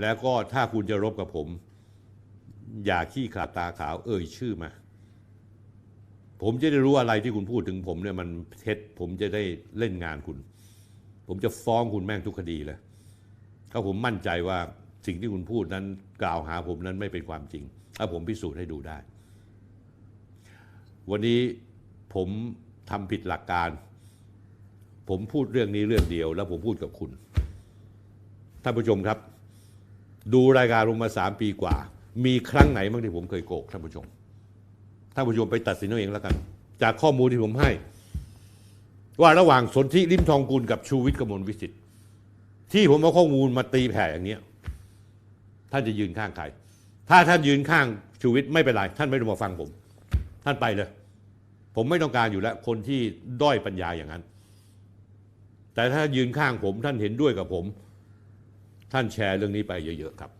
แล้วก็ถ้าคุณจะรบกับผม อย่าขี้ขาดตาขาว เอ่ยชื่อมา ผมจะได้รู้อะไรที่คุณพูดถึงผมเนี่ยมันเท็จผมจะได้เล่นงานคุณ ผมจะฟ้องคุณแม่งทุกคดีเลยถ้าผมมั่นใจว่าสิ่งที่คุณพูดนั้นกล่าวหาผมนั้นไม่เป็นความจริง ถ้าผมพิสูจน์ให้ดูได้ วันนี้ผมทำผิดหลักการ ผมพูดเรื่องนี้เรื่องเดียว แล้วผมพูดกับคุณ ท่านผู้ชมครับ ดูรายการลงมาสามปีกว่า มีครั้งไหนบ้างที่ผมเคยโกหกท่านผู้ชมท่านผู้ชมไปตัดสินเอาเองแล้วกัน จากข้อมูลที่ผมให้ ว่าระหว่างสนธิริมทองกุลกับชูวิทย์กมลวิสิทธิ์ที่ผมเอาข้อมูลมาตีแผ่อย่างเนี้ยท่านจะยืนข้างใคร ถ้าท่านยืนข้างชูวิทย์ไม่เป็นไรท่านไม่ต้องมาฟังผม ท่านไปเลย ผมไม่ต้องการอยู่แล้ว คนที่ด้อยปัญญาอย่างนั้น แต่ถ้ายืนข้างผมท่านเห็นด้วยกับผม ท่านแชร์เรื่องนี้ไปเยอะๆครับ